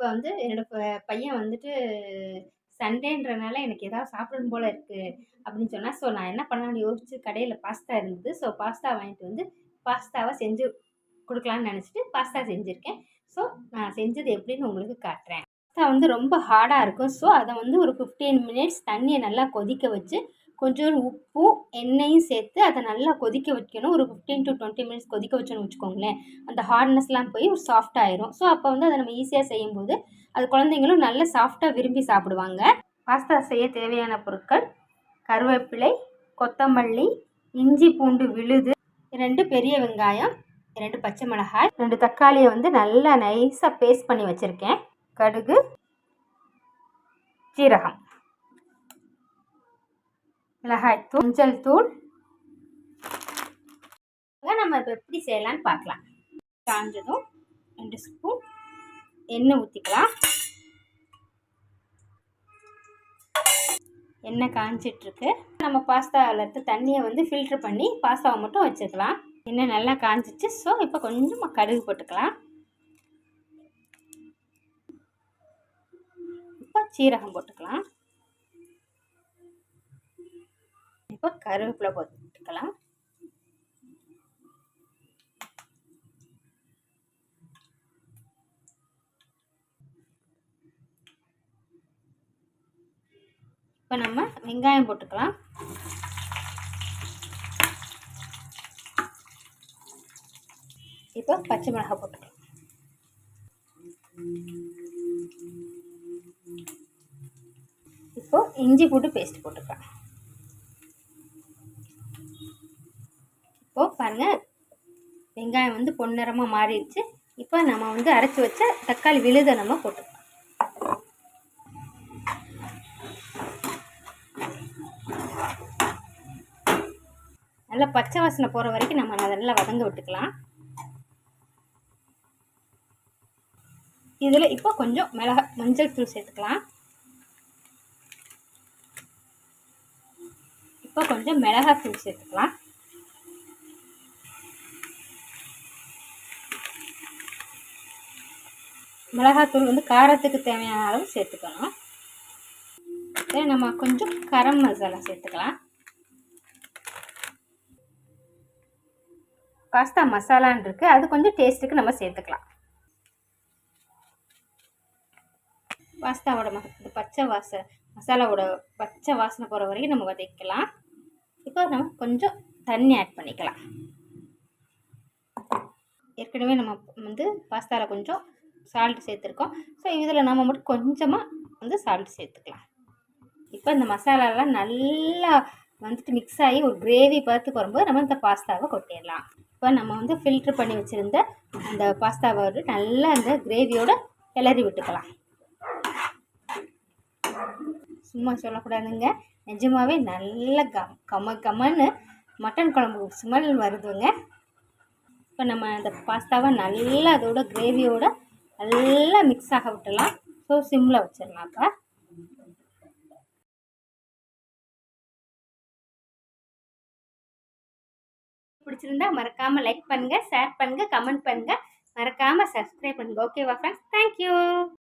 இப்போ வந்து என்னோட ப பையன் வந்துட்டு சண்டேன்றனால எனக்கு ஏதாவது சாப்பிடணும் போல இருக்குது அப்படின்னு சொன்னால் ஸோ நான் என்ன பண்ணலாம்னு யோசிச்சு கடையில் பாஸ்தா இருந்தது. ஸோ பாஸ்தா வாங்கிட்டு வந்து பாஸ்தாவை செஞ்சு கொடுக்கலான்னு நினச்சிட்டு பாஸ்தா செஞ்சுருக்கேன். ஸோ நான் செஞ்சது எப்படின்னு உங்களுக்கு காட்டுறேன். பாஸ்தா வந்து ரொம்ப ஹார்டாக இருக்கும். ஸோ அதை வந்து ஒரு ஃபிஃப்டீன் மினிட்ஸ் தண்ணியை நல்லா கொதிக்க வச்சு கொஞ்சம் உப்பும் எண்ணெயும் சேர்த்து அதை நல்லா கொதிக்க வைக்கணும். ஒரு ஃபிஃப்டீன் டு டுவெண்ட்டி மினிட்ஸ் கொதிக்க வச்சோன்னு வச்சுக்கோங்களேன். அந்த ஹார்ட்னஸ்லாம் போய் ஒரு சாஃப்ட் ஆயிரும். ஸோ அப்போ வந்து அதை நம்ம ஈஸியாக செய்யும்போது அது குழந்தைங்களும் நல்ல சாஃப்டாக விரும்பி சாப்பிடுவாங்க. பாஸ்தா செய்ய தேவையான பொருட்கள் கருவேப்பிலை கொத்தமல்லி இஞ்சி பூண்டு விழுது ரெண்டு பெரிய வெங்காயம் ரெண்டு பச்சை மிளகாய் ரெண்டு தக்காளியை வந்து நல்லா நைஸாக பேஸ்ட் பண்ணி வச்சுருக்கேன். கடுகு சீரகம். மிளகாய்த்தூள் மஞ்சள் தூள். நம்ம இப்போ எப்படி செய்யலான்னு பார்க்கலாம். காஞ்சதும் ரெண்டு ஸ்பூன் எண்ணெய் ஊற்றிக்கலாம் எண்ணெய் காஞ்சிட்ருக்கு. நம்ம பாஸ்தாவில் இருக்க தண்ணியை வந்து ஃபில்ட்ரு பண்ணி பாஸ்தாவை மட்டும் வச்சுக்கலாம். எண்ணெய் நல்லா காஞ்சிச்சு ஸோ இப்போ கொஞ்சமாக கடுகு போட்டுக்கலாம். இப்போ சீரகம் போட்டுக்கலாம். இப்போ கருவேப்பிலை போட்டுக்கலாம். இப்போ நம்ம வெங்காயம் போட்டுக்கலாம். இப்போ பச்சை மிளகாய் போட்டுக்கலாம். இப்போ இஞ்சி போட்டு பேஸ்ட் போட்டுக்கலாம். இப்போ பாருங்கள் வெங்காயம் வந்து பொன்னிறமாக மாறிடுச்சு. இப்போ நம்ம வந்து அரைச்சி வச்ச தக்காளி விழுதை நம்ம போட்டுக்கலாம். நல்லா பச்சை வாசனை போகிற வரைக்கும் நம்ம நல்லா வதங்க விட்டுக்கலாம். இதில் இப்போ கொஞ்சம் மிளகா மஞ்சள் தூள் சேர்த்துக்கலாம். இப்போ கொஞ்சம் மிளகாய் தூள் சேர்த்துக்கலாம். மிளகாத்தூள் வந்து காரத்துக்கு தேவையான அளவு சேர்த்துக்கணும். நம்ம கொஞ்சம் கரம் மசாலா சேர்த்துக்கலாம். பாஸ்தா மசாலான் இருக்குது அது கொஞ்சம் டேஸ்ட்டுக்கு நம்ம சேர்த்துக்கலாம். பாஸ்தாவோட ம இந்த பச்சை வாச மசாலாவோட பச்சை வாசனை போகிற வரைக்கும் நம்ம வதக்கலாம். இப்போ நம்ம கொஞ்சம் தண்ணி ஆட் பண்ணிக்கலாம். ஏற்கனவே நம்ம வந்து பாஸ்தாவில் கொஞ்சம் சால்ட் சேர்த்துருக்கோம். ஸோ இதில் நம்ம மட்டும் கொஞ்சமாக வந்து சால்ட் சேர்த்துக்கலாம். இப்போ இந்த மசாலாலாம் நல்லா வந்துட்டு மிக்ஸ் ஆகி ஒரு கிரேவி பதத்துக்கு வரும்போது நம்ம இந்த பாஸ்தாவை கொட்டிடலாம். இப்போ நம்ம வந்து ஃபில்ட்ரு பண்ணி வச்சுருந்த அந்த பாஸ்தாவை வந்து நல்லா அந்த கிரேவியோட கிளறி விட்டுக்கலாம். சும்மா சொல்லக்கூடாதுங்க. நிஜமாகவே நல்ல கம் கம கமன்னு மட்டன் குழம்பு ஸ்மெல் வருதுங்க. இப்போ நம்ம அந்த பாஸ்தாவை நல்லா அதோட கிரேவியோட நல்லா மிக்ஸ் ஆக விட்டுலாம் ஸோ சிம்மில் வச்சிடலாம் இப்போ பிடிச்சிருந்தா மறக்காமல் லைக் பண்ணுங்கள் ஷேர் பண்ணுங்கள் கமெண்ட் பண்ணுங்கள் மறக்காமல் சப்ஸ்கிரைப் பண்ணுங்கள் ஓகேவா ஃப்ரெண்ட்ஸ் தேங்க்யூ